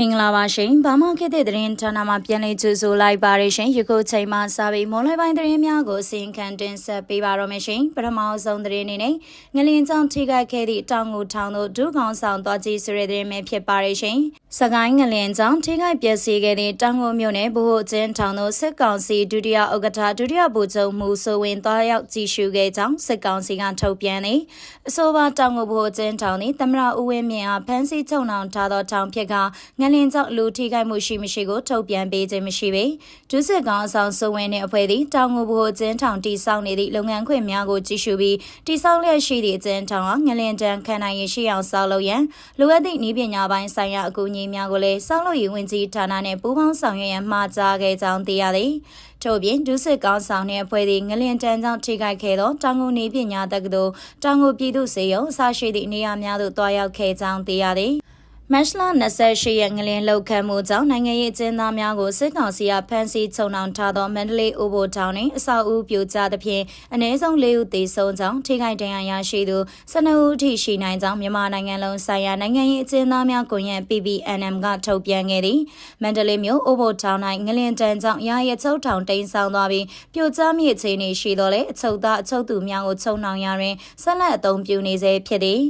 မင်္ဂလာပါရှင်။ဘာမှခေတ်တဲ့သတင်းဌာနမှာပြန်လည်ကြိုဆိုလိုက်ပါရရှင်။ယခုချိန်မှာစာပေမော်လိုက်ပိုင်းသတင်းများကိုအစီအခံတင်ဆက်ပေးပါတော့မယ်ရှင်။ပထမဆုံးသတင်းအနေနဲ့ငလင်ကြောင့်ထိခိုက်ခဲ့သည့်တောင်ငူထောင်တို့ဒုကောင်ဆောင်သွားကြည့်ဆိုတဲ့သတင်းပဲဖြစ်ပါရရှင်။စကိုင်းငလင်ကြောင့်ထိခိုက်ပျက်စီးခဲ့သည့်တောင်ငူမြို့နယ်ဗဟိုအကျဉ်းထောင်တို့စစ်ကောင်စီဒုတိယဥက္ကဋ္ဌဒုတိယဗိုလ်ချုပ်မှုဆိုဝင်သွားရောက်ကြည့်ရှုခဲ့ကြောင်းစစ်ကောင်စီကထုတ်ပြန်သည်။အဆိုပါတောင်ငူဗဟိုအကျဉ်းထောင်သည်သမရဦးဝင်းမြင့်အားဖမ်းဆီးချုပ်နှောင်ထားသောထောင်ဖြစ်ကငလင်ကြောင့်လူထိခိုက်မှုရှိမရှိကိုထုတ်ပြန်ပေးခြင်းမရှိပေဒုစစ်ကောင်အဆောင်စုံဝင်တဲ့အဖွဲ့သည်တောင်ငူဘိုကျင်းထောင်တိစောက်နေသည့်လုပ်ငန်းခွင်များကိုကြီးစုပြီးတိစောက်လျက်ရှိသည့်ကျင်းထောင်ဟာငလင်တန်ခံနိုင်ရရှိအောင်ဆောက်လုပ်ရန်လိုအပ်သည့်နည်းပညာပိုင်းဆိုင်ရာအကူအညီများကိုလည်းဆောက်လုပ်ရေးဝန်ကြီးဌာနနှင့်ပူးပေါင်းဆောင်ရွက်ရန်မှာကြားခဲ့ကြောင်းသိရသည်ထို့ပြင်ဒုစစ်ကောင်းဆောင်တဲ့အဖွဲ့သည်ငလင်တန်းကြောင့်ထိခိုက်ခဲ့သောတောင်ငူနေပညာတက္ကသိုလ်တောင်ငူပြည်သူ့စေယုံအစရှိသည့်နေရာများသို့တွားရောက်ခဲ့ကြောင်းသိရသည် မတ်လ28ရက်ငလင်လောက်ခံမှုကြောင့်နိုင်ငံရေးအကျဉ်းသားများကိုစစ်ကောင်စီကဖမ်းဆီးချုပ်နှောင်ထားသောမန္တလေးအိုဘိုတောင်တွင်အဆောက်အဦပြိုကျသဖြင့်အ ਨੇ ဆုံး၄ဦးသေဆုံးကြောင်းထိခိုက်ဒဏ်ရာရရှိသူ12ဦးထိရှိနိုင်ကြောင်းမြန်မာနိုင်ငံလုံးဆိုင်ရာနိုင်ငံရေးအကျဉ်းသားများကွန်ရက် PPNM ကထုတ်ပြန်ခဲ့သည်မန္တလေးမြို့အိုဘိုတောင်၌ငလင်တန်းကြောင့်ရာရချုပ်ထောင်တိန်ဆောင်သွားပြီးပြိုကျမြေအခြေအနေရှိသောလေအချုပ်သားအချုပ်သူများကိုချုပ်နှောင်ရတွင်ဆက်လက်အသုံးပြုနေစေဖြစ်သည်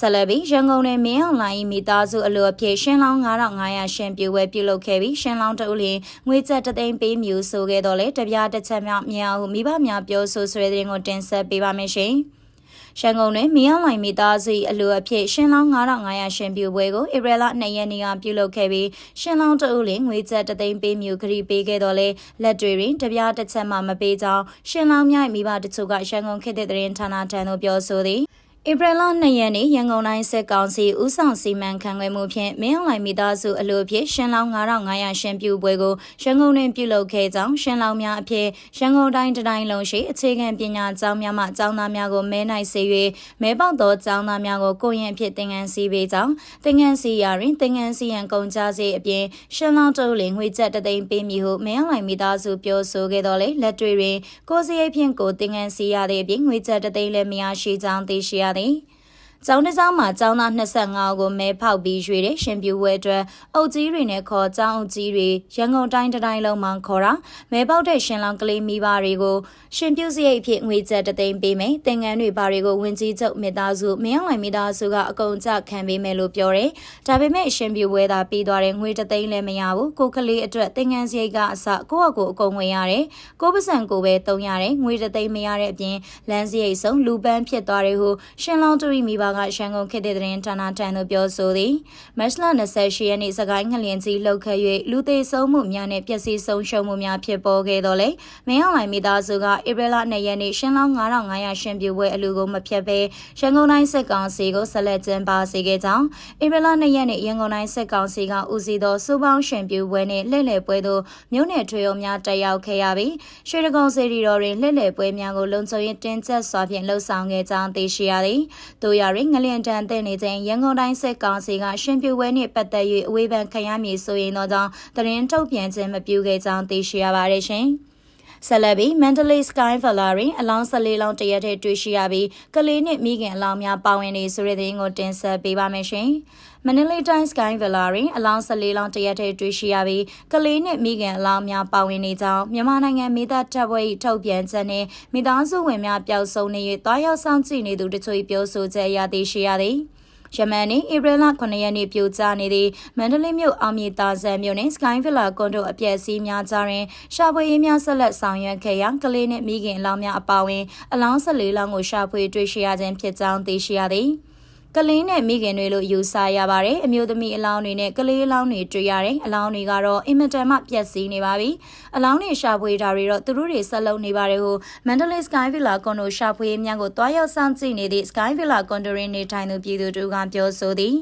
ဆက်လက်ပြီးရန်ကုန်နယ်မင်းအောင်လိုင်းမိသားစုအလိုအဖြစ်ရှင်းလောင်း9500ရှင်ပြိုဝဲပြုလုပ်ခဲ့ပြီးရှင်းလောင်းတဦးလင်ငွေကျပ်တသိန်းပေးမြူဆိုခဲ့တော့လေတပြားတစ်ချက်မြောက်မြောက်ဟုမိဘများပြောဆိုဆွေးတဲ့ကိုတင်ဆက်ပေးပါမယ်ရှင်။ရန်ကုန်တွင်မင်းအောင်လိုင်းမိသားစုအလိုအဖြစ်ရှင်းလောင်း9500ရှင်ပြိုပွဲကိုဧပြီလ2ရက်နေ့ကပြုလုပ်ခဲ့ပြီးရှင်းလောင်းတဦးလင်ငွေကျပ်တသိန်းပေးမြူခရီးပေးခဲ့တော့လေလက်တွေတွင်တပြားတစ်ချက်မှမပေးကြောင်းရှင်းလောင်းမြိုက်မိဘတချို့ကရန်ကုန်ခေတ်တဲ့သတင်းဌာနထံသို့ပြောဆိုသည်။ ဧပြီလ2ရက်နေ့ရန်ကုန်တိုင်းစစ်ကောင်စီဦးဆောင်စီမံခန့်ခွဲမှုဖြင့်မင်းအောင်လှိုင်မိသားစုအလို့ဖြစ်ရှင်လောင်း9500ရှင်ပြူပွဲကိုရန်ကုန်တွင်ပြုလုပ်ခဲ့ကြောင်းရှင်လောင်းများအဖြစ်ရန်ကုန်တိုင်းတိုင်းလုံးရှိအခြေခံပညာကျောင်းများမှကျောင်းသားများကိုမဲနိုင်စေ၍မဲပေါက်သောကျောင်းသားများကိုကိုရင်အဖြစ်သင်ငန်းစီပေးကြောင်းသင်ငန်းစီရာတွင်သင်ငန်းစီရန်ကုန်ကြစေအပြင်ရှင်လောင်းတုံးလင်ငွေကျပ်တသိန်းပေးမည်ဟုမင်းအောင်လှိုင်မိသားစုပြောဆိုခဲ့တော်လေလက်တွေတွင်ကိုစရိတ်ဖြင့်ကိုသင်ငန်းစီရတဲ့အပြင်ငွေကျပ်တသိန်းလည်းမရရှိကြောင်းသိရှိရသည်။ ကျောင်းတစ်ကျောင်းမှာကျောင်းသား25ဦးကိုမဲဖောက်ပြီးရွေတဲ့ရှင်ပြူဝဲအတွက်အုပ်ကြီးတွေနဲ့ခေါ်ကျောင်းအုပ်ကြီးတွေရန်ကုန်တိုင်းတိုင်းလုံးမှာခေါ်တာမဲပေါက်တဲ့ရှင်လောင်ကလေးမိဘတွေကိုရှင်ပြူစရိတ်ဖြစ်ငွေကျပ်တသိန်းပေးမယ်။တင်ငန်းတွေဘာတွေကိုဝင်ကြီးချုပ်မိသားစုမင်းအောင်လိုင်မိသားစုကအကုန်ကြခံပေးမယ်လို့ပြောတယ်။ဒါပေမဲ့ရှင်ပြူဝဲသာပြီးသွားတဲ့ငွေတသိန်းလည်းမရဘူး။ကိုကလေးအတွက်တင်ငန်းစရိတ်ကအစကိုယ့်အကိုအကုန်ဝင်ရတယ်။ကိုပစံကိုပဲတုံရတယ်။ငွေတသိန်းမရတဲ့အပြင်လမ်းစရိတ်ဆုံးလူပန်းဖြစ်သွားတယ်ဟုရှင်လောင်တူရီမိဘကရန်ကုန်ခေတ်တဲ့သတင်းဌာနထံသို့ပြောဆိုသည်မတ်လ28ရက်နေ့စကိုင်းငလျင်ကြီးလှုပ်ခတ်၍လူသေးဆုံးမှုများနဲ့ပျက်စီးဆုံးရှုံးမှုများဖြစ်ပေါ်ခဲ့တော်လဲမင်းအောင်လိုင်မိသားစုကဧပြီလ2ရက်နေ့ရှင်းလောင်း9500ရှင်ပြပွဲအလူကိုမဖြတ်ဘဲရန်ကုန်တိုင်းစစ်ကောင်စီကိုဆက်လက်ကျင်းပစေခဲ့ကြောင်းဧပြီလ2ရက်နေ့ရန်ကုန်တိုင်းစစ်ကောင်စီကဦးစီးသောစူပေါင်းရှင်ပြပွဲနှင့်လှည့်လည်ပွဲသို့မြို့နယ်ထွေအုပ်များတက်ရောက်ခဲ့ရပြီးရွှေတကုံစေတီတော်တွင်လှည့်လည်ပွဲများကိုလုံခြုံရေးတင်းကျပ်စွာဖြင့်လှုပ်ဆောင်ခဲ့ကြောင်းသိရှိရသည်။တို့ရတွင်ငလျင်တန်တဲ့နေခြင်းရန်ကုန်တိုင်းစစ်ကောင်စီကရှင်ပြပွဲနှင့်ပတ်သက်၍အဝေးပန်ခံရမည်ဆိုရင်တော့ကြောင့်သတင်းထုတ်ပြန်ခြင်းမပြုခဲ့ကြောင်းသိရှိရပါတယ်ရှင်။ ဆက်လက်ပြီး Mandalay Sky Villa တွင်အလောင်း14လောင်းတရက်တည်းတွေ့ရှိရပြီးကလေးနှင့်မိခင်အလောင်းများပါဝင်နေဆိုတဲ့သတင်းကိုတင်ဆက်ပေးပါမယ်ရှင်။ Manila Times Sky Villa တွင်အလောင်း14လောင်းတရက်တည်းတွေ့ရှိရပြီးကလေးနှင့်မိခင်အလောင်းများပါဝင်နေကြောင်းမြန်မာနိုင်ငံမိသားတပ်ဖွဲ့၏ထုတ်ပြန်ချက်နှင့်မိသားစုဝင်များပျောက်ဆုံးနေ၍တွားရောက်ဆောင်ကြည့်နေသူတို့ချို့ပြောဆိုချက်အရသိရှိရသည်။ ယမန်နေ့ဧပြီလ9ရက်နေ့ပြိုကျနေသည့်မန္တလေးမြို့အောင်မြေတာဆန်မြို့နယ် Sky Villa ကွန်ဒိုအပြည့်အစည်းများကြားတွင်ရှာဖွေရေးများဆက်လက်ဆောင်ရွက်ခဲ့ရာကလေးနှင့်မိခင်အလောင်းများအပါအဝင်အလောင်း14လောင်းကိုရှာဖွေတွေ့ရှိရခြင်းဖြစ်ကြောင်းသိရှိရသည်။ ကလေးနဲ့မိခင်တွေလို့ယူဆရပါတယ်အမျိုးသမီးအလောင်းတွေနဲ့ကလေးအလောင်းတွေတွေ့ရတယ်အလောင်းတွေကတော့အင်မတန်မှပျက်စီးနေပါပြီအလောင်းတွေရှာဖွေတာတွေတော့သူတို့တွေဆက်လုပ်နေပါတယ်ဟို Mandalay Sky Villa ကွန်ဒိုရှာဖွေများကိုတွားရောက်ဆောင်ကြည့်နေသည့် Sky Villa ကွန်ဒိုရင်းနေထိုင်သူပြည်သူတို့ကပြောဆိုသည်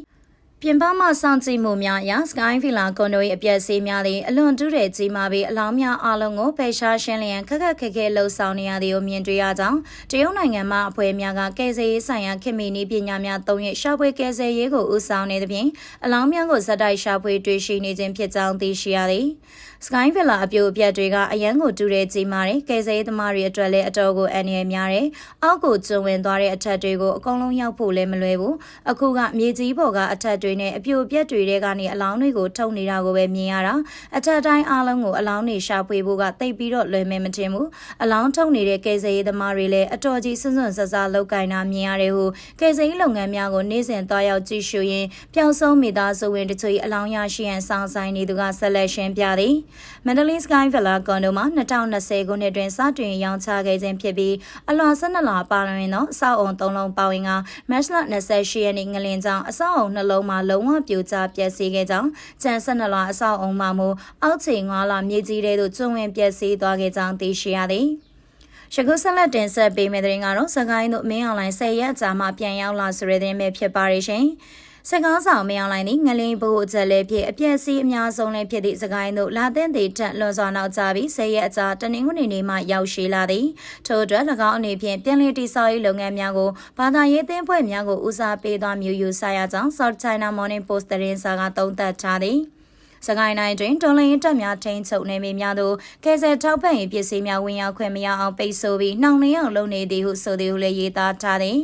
ပြင်ပမှစောင့်ကြည့်မှုများအရ Sky Villa ကွန်ဒို၏အပြည့်အစည်းများသည်အလွန်တူးတဲ့ကြီးမားပြီးအလောင်းများအလုံးကိုဖေရှားရှင်းလျင်ခက်ခက်ခဲခဲလှုပ်ဆောင်နေရသည်ကိုမြင်တွေ့ရကြောင်းတရုတ်နိုင်ငံမှအဖွဲ့များကကယ်ဆယ်ရေးဆိုင်ရာခင်မီနည်းပညာများသုံးရရှာဖွေကယ်ဆယ်ရေးကိုဦးဆောင်နေသဖြင့်အလောင်းများကိုဇက်တိုက်ရှာဖွေတွေ့ရှိနေခြင်းဖြစ်ကြောင်းသိရှိရသည်။ Sky Villa အပြိုအပြက်တွေကအရန်ကိုတူတဲ့ကြီးမားတဲ့ကယ်ဆယ်ရေးသမားတွေအတွက်လည်းအတော်ကိုအန္တရာယ်များတယ်။အောက်ကိုကျွံဝင်သွားတဲ့အထက်တွေကိုအကုန်လုံးရောက်ဖို့လည်းမလွယ်ဘူး။အခုကမြေကြီးပေါ်ကအထက်တွေနဲ့အပြိုပြက်တွေတဲကနေအလောင်းတွေကိုထုတ်နေတာကိုပဲမြင်ရတာအထက်တိုင်းအားလုံးကိုအလောင်းတွေရှာဖွေဖို့ကတိတ်ပြီးတော့လွယ်မယ်မထင်ဘူးအလောင်းထုတ်နေတဲ့ကယ်ဆယ်ရေးသမားတွေလည်းအတော်ကြီးစွန့်စွန့်ဆဆလောက်ကင်တာမြင်ရတယ်ဟုကယ်ဆယ်ရေးလုပ်ငန်းများကိုနေ့စဉ်သွားရောက်ကြည့်ရှုရင်းပျောက်ဆုံးမိသားစုဝင်တချို့အလောင်းရရှိရန်စောင့်ဆိုင်နေသူကဆက်လက်ရှင်းပြသည်မန္တလေး Sky Villa ကွန်ဒိုမှာ2020ခုနှစ်တွင်စတင်ရောင်းချခဲ့ခြင်းဖြစ်ပြီးအလွန်12လပါလွင်သောအဆောက်အုံ3လုံးပါဝင်ကမတ်လ28ရက်နေ့ငလင်ကြောင်အဆောက်အုံနှလုံးမှာလုံးဝပြိုကျပျက်စီးခဲ့ကြောင်းကျန်12လအဆောက်အုံမှာမူအောက်ချိန်9လမြေကြီးတဲသို့ကျွံဝင်ပျက်စီးသွားခဲ့ကြောင်းသိရှိရသည်ရှကုဆက်လက်တင်ဆက်ပေးမယ့်တဲ့ရင်ကတော့စကိုင်းတို့မင်းအွန်လိုင်း10ရက်ကြာမှပြန်ရောက်လာဆိုတဲ့တဲ့ပဲဖြစ်ပါရရှင်။ စကားဆောင်မယောင်းလိုက်သည်ငလင်းဘိုးအချက်လေးဖြစ်အပြည့်စီးအများဆုံးလည်းဖြစ်သည့်စကိုင်းတို့လာတဲ့တေထက်လွန်စွာနောက်ကျပြီးဆယ်ရက်အကြာတနင်္ဂနွေနေ့မှရောက်ရှိလာသည်ထို့အတွက်၎င်းအနေဖြင့်ပြည်လည်တိဆောက်ရေးလုပ်ငန်းများကိုဘာသာရေးသင်းဖွဲ့များကိုဦးစားပေးသွားမျိုးယူဆရကြောင်း South China Morning Post သတင်းစာကသုံးသပ်ထားသည်စကိုင်းတိုင်းတွင်တော်လင်းတပ်များထိန်းချုပ်နေမိများသို့ကယ်ဆယ်ထောက်ပံ့ရေးပစ္စည်းများဝင်ရောက်ခွင့်မရအောင်ပိတ်ဆို့ပြီးနှောင့်နှေးအောင်လုပ်နေသည်ဟုဆိုသည်ဟုလည်းရေးသားထားသည်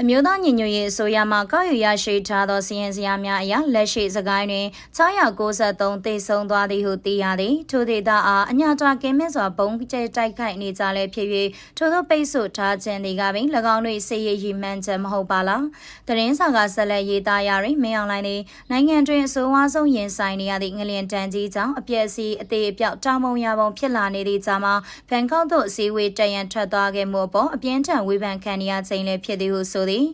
အမျိုးသားညီညွတ်ရေးအစိုးရမှကောက်ယူရရှိထားသောစီရင်စရာများအရလက်ရှိစကိုင်းတွင်693သေဆုံးသွားသည်ဟုသိရသည်ထိုဒေသအားအညာတာကင်းမဲ့စွာဘုံကျဲတိုက်ခိုက်နေကြလဲဖြစ်၍ထို့သောပိတ်ဆို့ထားခြင်းသည်ကပင်၎င်းတို့စေရည်မှန်းချက်မဟုတ်ပါလားတရင်စာကဆက်လက်ရေးသားရာတွင်မင်းအောင်လိုင်းသည်နိုင်ငံတွင်အဆိုးဝါးဆုံးရင်ဆိုင်နေရသည့်ငလျင်တန်ကြီးကြောင့်အပြည့်အစည်အသေးအပြောက်တောင်ပုံရပုံဖြစ်လာနေသည့်ကြားမှာဘန်ကောက်သို့အစည်းအဝေးတရန်ထွက်သွားခဲ့မှုအပေါ်အပြင်းထန်ဝေဖန်ခံရခြင်းလည်းဖြစ်သည်ဟုဆိုသည်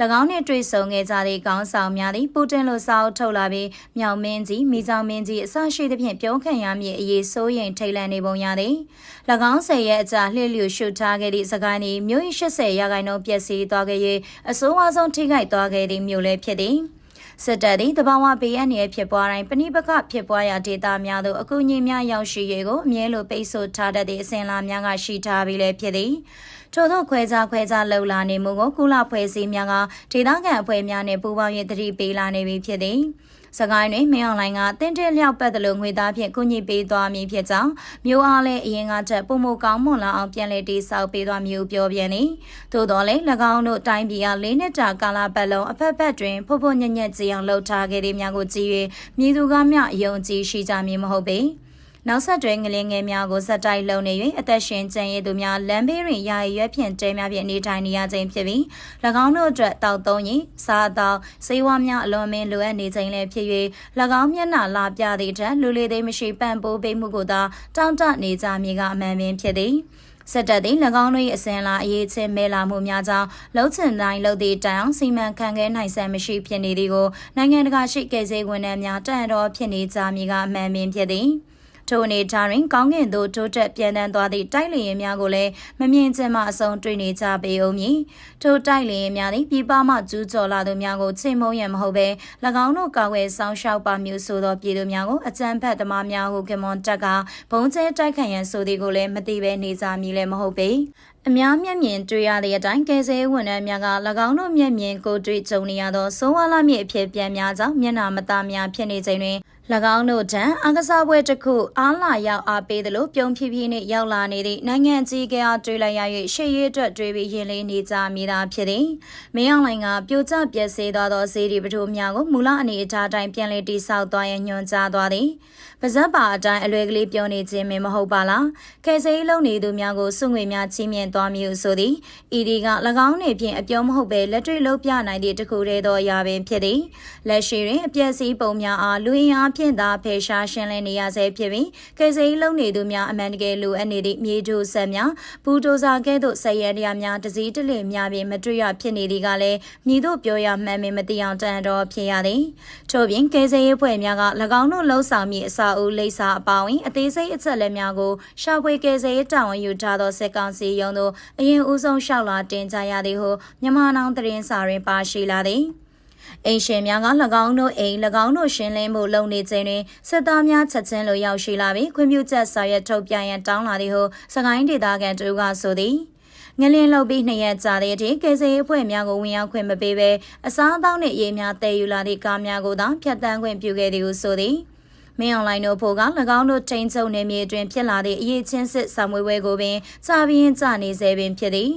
၎င်းနှင့်တွေ့ဆုံခဲ့ကြသည့်ခေါင်းဆောင်များသည်ပူတင်လိုစာအုပ်ထုတ်လာပြီးမြောင်မင်းကြီးမိဆောင်မင်းကြီးအစရှိသဖြင့်ပြောခံရမည့်အရေးစိုးရိမ်ထိတ်လန့်နေပုံရသည်၎င်းဆယ်ရဲ့အကြာလှည့်လျူရှုထားခဲ့သည့်စကိုင်းသည်မြို့၏80ရာခိုင်နှုန်းပျက်စီးသွားခဲ့၍အဆိုးအဝါဆုံးထိခိုက်သွားခဲ့သည့်မြို့လည်းဖြစ်သည် စစ်တပ်သည်တဘာဝဘေးအန္တရာယ်ဖြစ်ပွားတိုင်းပဏိပကဖြစ်ပွားရာဒေသများသို့အကူအညီများရောက်ရှိရေးကိုအမြဲလိုပိတ်ဆို့ထားတတ်သည့်အစဉ်အလာများကရှိထားပြီးလည်းဖြစ်သည်ထို့သောခွဲခြားခွဲခြားလှုပ်လာနေမှုကိုကုလဖွဲ့စည်းများကဒေသခံအဖွဲ့များနှင့်ပူးပေါင်း၍တတိပေးလာနေပြီဖြစ်သည် စကိုင်းတွင်မင်းအွန်လိုင်းကတင်းတဲလျောက်ပတ်တယ်လို့ငွေသားဖြင့်ကူညီပေးသွားမည်ဖြစ်ကြောင်းမျိုးအားလည်းအရင်ကထက်ပုံမကောင်းမွန်လာအောင်ပြန်လည်တိစောက်ပေးသွားမျိုးပြောပြန်သည်သို့တော်လည်း၎င်းတို့တိုင်းပြည်က၄နှစ်တာကာလပတ်လုံးအဖက်ဖက်တွင်ဖို့ဖို့ညက်ညက်ကြည်အောင်လှုပ်ထားခဲ့သည်များကိုကြည့်၍မြည်သူကမျှအယုံကြည်ရှိကြမည်မဟုတ်ပေ။ နောက်ဆက်တွဲငလင်းငယ်များကိုဇက်တိုက်လုံနေ၍အသက်ရှင်ကျန်ရည်သူများလမ်းဘေးတွင်ယာယီရွက်ဖြင့်တဲများဖြင့်နေထိုင်နေရခြင်းဖြစ်ပြီး၎င်းတို့အတွက်တောက်သုံးရင်စားသောစေဝါများအလွန်မင်းလိုအပ်နေခြင်းလည်းဖြစ်၍၎င်းမျက်နှာလာပြသည့်အတွက်လူလေသိမရှိပံ့ပိုးပေးမှုကိုသာတောင်းတနေကြမည်ကအမှန်ပင်ဖြစ်သည်ဆက်တက်သည့်၎င်းတို့၏အစဉ်လာအရေးချင်းမဲလာမှုများကြောင့်လှုပ်ချင်တိုင်းလှုပ်သည့်တိုင်အောင်စီမံခန့်ခဲနိုင်ဆန်မရှိဖြစ်နေသည်ကိုနိုင်ငံတကာရှိကယ်ဆယ်ဝန်ထမ်းများတန်တော်ဖြစ်နေကြမည်ကအမှန်ပင်ဖြစ်သည်။ ထိုအနေထားတွင်ကောင်းကင်သို့တိုးတက်ပြန်တန်းသွားသည့်တိုက်လေယာဉ်များကိုလည်းမမြင်ချင်မှအဆုံးတွေ့နေကြပေဦးမည်ထိုတိုက်လေယာဉ်များသည်ပြည်ပမှကျူးကျော်လာသူများကိုချိန်မုံရန်မဟုတ်ဘဲ၎င်းတို့ကာကွယ်ဆောင်ရှောက်ပါမျိုးဆိုသောပြည်သူများကိုအကြမ်းဖက်သမားများဟုကမွန်တက်ကဘုံကျဲတိုက်ခိုက်ရန်ဆိုသည်ကိုလည်းမသိဘဲနေကြမည်လည်းမဟုတ်ပေအများမျက်မြင်တွေ့ရတဲ့အတိုင်းကယ်ဆယ်ဝန်ထမ်းများက၎င်းတို့မျက်မြင်ကိုတွေ့ကြုံနေရသောစိုးဝါလာမြစ်အဖြစ်ပြန်များကြောင့်မျက်နှာမသားများဖြစ်နေချိန်တွင်၎ င်းတို့ထံအကစားပွဲတစ်ခုအားလာရောက်အားပေးသလိုပြုံးဖြည်းဖြည်းနဲ့ရောက်လာနေသည့်နိုင်ငံကြီးကအားတွေးလိုက်ရ၍ရှေ့ရေးအတွက်တွေးပြီးရင်လေးနေကြမိတာဖြစ်သည်။မင်းအောင်လိုင်ကပြိုကျပျက်စီးသွားသောဈေးဒီပထိုးများကိုမူလအနေအထားတိုင်းပြန်လည်တိစောက်သွားရန်ညွှန်ကြားသွားသည်။ပါဇက်ပါအတိုင်းအလွယ်ကလေးပြောနေခြင်းမဟုတ်ပါလား။ခဲစိမ်းလုံးနေသူများကိုစုငွေများချင်းမြင်သွားမည်ဟုဆိုသည်။ဤဒီက၎င်းနေဖြင့်အပြောမဟုတ်ပဲလက်တွေ့လုံးပြနိုင်သည့်တခုတည်းသောအရာပင်ဖြစ်သည်။လက်ရှိတွင်အပျက်စီးပုံများအားလူရင်းအားဖြင့်သာဖယ်ရှားရှင်းလင်းနေရဆဲဖြစ်ပြီးကယ်ဆယ်ရေးလုပ်နေသူများအမှန်တကယ်လိုအပ်နေသည့်မြေတိုဆက်များဘူဒိုဇာကဲ့သို့ဆက်ရန်တရားများတစည်းတလေများပြင်မတွေ့ရဖြစ်နေသည်ကလည်းမြည်တို့ပြောရမှန်မင်မသိအောင်တန်တော်ဖြစ်ရသည်ထို့ပြင်ကယ်ဆယ်ရေးဖွဲ့များက၎င်းတို့လှုပ်ဆောင်မည့်အစာအုပ်လိပ်စာအပေါင်းအသေးစိတ်အချက်လက်များကိုရှာဖွေကယ်ဆယ်ရေးတာဝန်ယူထားသောစစ်ကောင်စီရုံးသို့အရင်ဦးဆုံးလျှောက်လာတင်ကြရသည်ဟုမြန်မာနောင်သတင်းစာတွင်ပါရှိလာသည် အိမ်ရှင်များက၎င်းတို့အိမ်၎င်းတို့ရှင်းလင်းမှုလုပ်နေခြင်းတွင်စစ်သားများချက်ချင်းလိုရောက်ရှိလာပြီးခွင့်ပြုချက်စာရွက်ထုတ်ပြန်ရန်တောင်းလာသည်ဟုစကိုင်းဒေသခံတူကဆိုသည်ငလင်းလုပ်ပြီးနှစ်ရက်ကြာတဲ့အထိကယ်ဆယ်ရေးအဖွဲ့များကိုဝင်ရောက်ခွင့်မပေးဘဲအစားအသောက်နှင့်ရေများတည်ယူလာသည့်ကားများကိုသာဖျက်ဆီးခွင့်ပြုခဲ့သည်ဟုဆိုသည် မင်းအွန်လိုင်းတို့ဖို့က၎င်းတို့ထိန်ချုပ်နေမြေအတွင်းဖြစ်လာသည့်အရေးချင်းစစ်ဆောင်ဝေးပွဲကိုပင်ကြာပြင်းကြနေစေပင်ဖြစ်သည်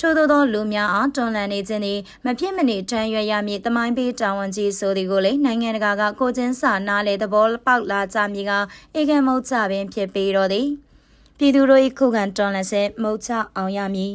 ထို့သောသောလူများအားတွန်လန်နေခြင်းသည်မဖြစ်မနေတမ်းရွက်ရမည့်တမိုင်းပေးတာဝန်ကြီးဆိုသည်ကိုလည်းနိုင်ငံတကာကကိုချင်းစာနားလေသဘောပေါက်လာကြမည်ကဧကံမုတ်ကြပင်ဖြစ်ပေတော်သည်ပြည်သူတို့၏ခုခံတွန်လန်စေမုတ်ချအောင်ရမည်